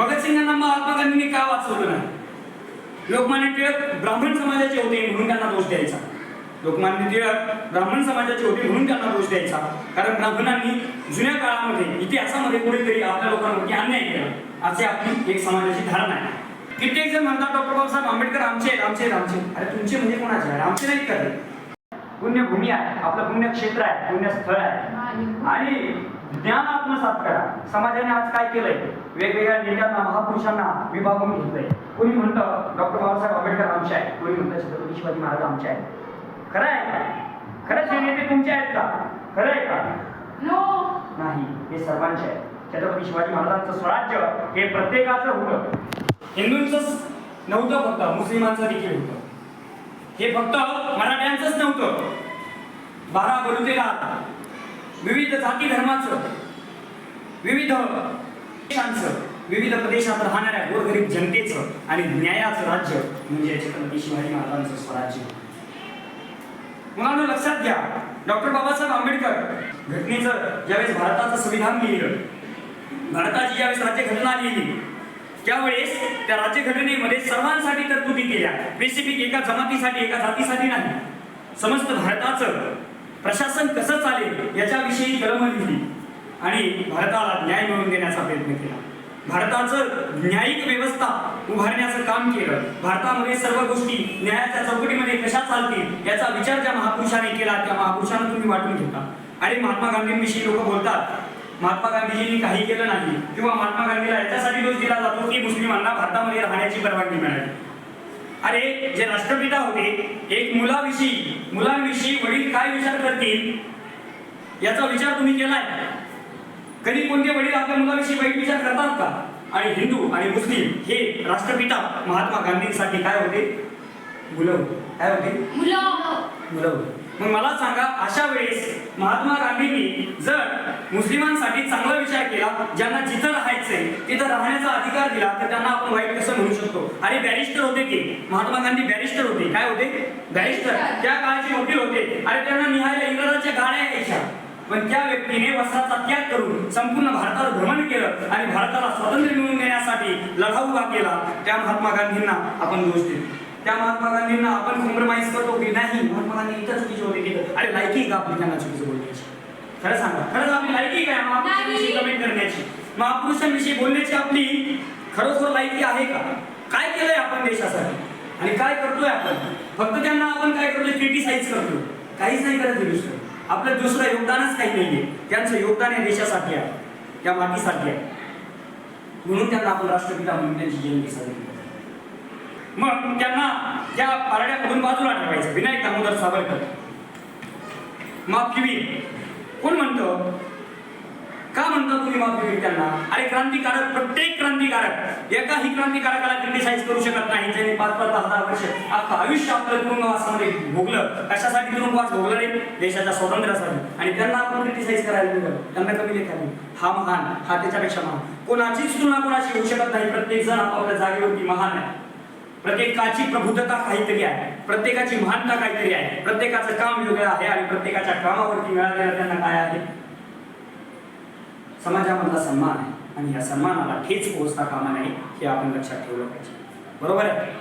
भगतसिंगांना महात्मा गांधींनी का वाचवलं नाही? लोकमान्य टिळक ब्राह्मण समाजाचे होते म्हणून त्यांना दोष द्यायचा. लोकमान्य टिळक ब्राह्मण समाजाचे होते म्हणून त्यांना दोष द्यायचा. कारण ब्राह्मणांनी जुन्या काळामध्ये इतिहासामध्ये कुठेतरी आपल्या लोकांवरती अन्याय केला. असे आपली एक समाजाची धारणा आहे. कित्येक जण म्हणतात डॉक्टर बाबासाहेब आंबेडकर आमचे आहेत आमचे आहेत आमचे. अरे तुमचे म्हणजे कोणाचे? आहे आमचे ते? पुण्यभूमी आहे. आपलं पुण्यक्षेत्र आहे पुण्यस्थळ आहे. आणि ज्ञान आत्मसात करा. समाजाने आज काय केलंय? वेगवेगळ्या नेत्यांना महापुरुषांना विभागून घेतलंय. कोणी म्हणतं डॉक्टर बाबासाहेब आंबेडकर आमचे आहे कोणी म्हणतं छत्रपती शिवाजी महाराज आमचे आहेत. खरं आहे का? खरंच हे नेते तुमचे आहेत का? खरं आहे का? नो नाही हे सर्वांचे आहे छत्रपती शिवाजी महाराजांचं स्वराज्य हे प्रत्येकाचं होतं. हिंदूंचंच नव्हतं फक्त मुस्लिमांचं देखील होतं. हे फक्त मराठ्यांचंच नव्हतं. बारा बलुतेला विविध जाती धर्माचं विविध देशांचं विविध प्रदेशात राहणाऱ्या गोरगरीब जनतेचं आणि न्यायाचं राज्य म्हणजे छत्रपती शिवाजी महाराजांचं स्वराज्य. मुलांना लक्षात घ्या. डॉक्टर बाबासाहेब आंबेडकर घटनेचं ज्यावेळेस भारताचं संविधान लिहिलं भारताची ज्यावेळेस राज्यघटना लिहिली त्यावेळेस त्या राज्यघटनेमध्ये सर्वांसाठी तरतुदी केल्या. स्पेसिफिक एका जमातीसाठी एका जातीसाठी नाही. समस्त भारताचं प्रशासन कसं चालेल याच्याविषयी कलम लिहिली आणि भारताला न्याय मिळवून देण्याचा प्रयत्न केला. भारताचं न्यायिक व्यवस्था उभारण्याचं काम केलं. भारतामध्ये सर्व गोष्टी न्यायाच्या चौकटीमध्ये कशा चालतील याचा विचार ज्या महापुरुषाने केला त्या महापुरुषांना तुम्ही वाटून घेता. आणि महात्मा गांधींविषयी लोक बोलतात. महात्मा गांधीजींनी काही केलं नाही. किंवा महात्मा गांधीला याच्यासाठी दोष दिला जातो की मुस्लिमांना भारतामध्ये राहण्याची परवानगी मिळाली. अरे जे राष्ट्रपिता होते एक मुलाविषयी मुलांविषयी वडील काय विचार करतील? याचा विचार तुम्ही केलाय. कधी कोणते वडील आपल्या मुलाविषयी वाईट विचार करतात का? आणि हिंदू आणि मुस्लिम हे राष्ट्रपिता महात्मा गांधींसाठी काय होते? मुलं होते. काय होते मुलं. मुलं होती. मग मला सांगा अशा वेळेस महात्मा गांधींनी जर मुस्लिमांसाठी चांगला विचार केला ज्यांना जिथं राहायचंय तिथं राहण्याचा अधिकार दिला तर त्यांना आपण वाईट कसं म्हणू शकतो. आणि बॅरिस्टर होते ते महात्मा गांधी बॅरिस्टर होते. काय होते? बॅरिस्टर त्या काळाचे वकील होते. आणि त्यांना निहायला इंग्रजांच्या गाड्या यायच्या. पण त्या व्यक्तीने वस्त्राचा त्याग करून संपूर्ण भारतावर भ्रमण केलं आणि भारताला स्वातंत्र्य मिळवून देण्यासाठी लढा उभा केला. त्या महात्मा गांधींना आपण दोष देतो. त्या महात्मा गांधींना आपण कॉम्प्रोमाइज करतो की नाही? महात्मा गांधी इथं चुकीचे होते तिथं अरे लायकी का आपली त्यांना चुकीचं बोलण्याची खरं सांगा. खरंच आपली लायकी काय? महापुरुषांविषयी. कमेंट करण्याची. महापुरुषांविषयी बोलण्याची आपली खरोखर लायकी आहे का? काय केलंय आपण देशासाठी? आणि काय करतोय आपण? फक्त त्यांना आपण काय करतोय? क्रिटिसाइज करतोय. काहीच नाही करत दुसरं. आपलं दुसरं योगदानच काही नाहीये. त्यांचं योगदान या देशासाठी आहे. त्या मातीसाठी आहे. म्हणून त्यांना आपण राष्ट्रपिता म्हणून त्यांची जयंती साजरी करतो मग त्यांना त्या पारड्यामधून बाजूला ठेवायचं? विनायक दामोदर सावरकर. माफी कोण म्हणतं? का म्हणता तुम्ही माफी त्यांना? अरे क्रांतिकारक प्रत्येक क्रांतिकारक एकाही क्रांतिकारकाला क्रिटिसाइज करू शकत नाही. ज्याने पाच पाच दहा दहा वर्ष अख्खं आयुष्य आपलं तुरुंगवासामध्ये म्हणजे भोगलं. कशासाठी तुरुंगवास भोगलं रे? देशाच्या स्वातंत्र्यासाठी. आणि त्यांना आपण क्रिटिसाइज करायला दिलं. त्यांना कमी लेखाने हा महान हा त्याच्यापेक्षा महान. कोणाचीच तुलना कोणाशी होऊ शकत नाही. प्रत्येक जण आपापल्या जागेवरती महान आहे. प्रत्येकाची प्रबुद्धता काहीतरी आहे. प्रत्येकाची महानता काहीतरी आहे. प्रत्येकाचं काम वेगळं आहे आणि प्रत्येकाच्या कामावरती मिळालेला त्यांना काय आहे? समाजामधला सन्मान आहे. आणि या सन्मानाला ठेच पोहोचता कामा नाही हे आपण लक्षात ठेवलं पाहिजे. बरोबर आहे?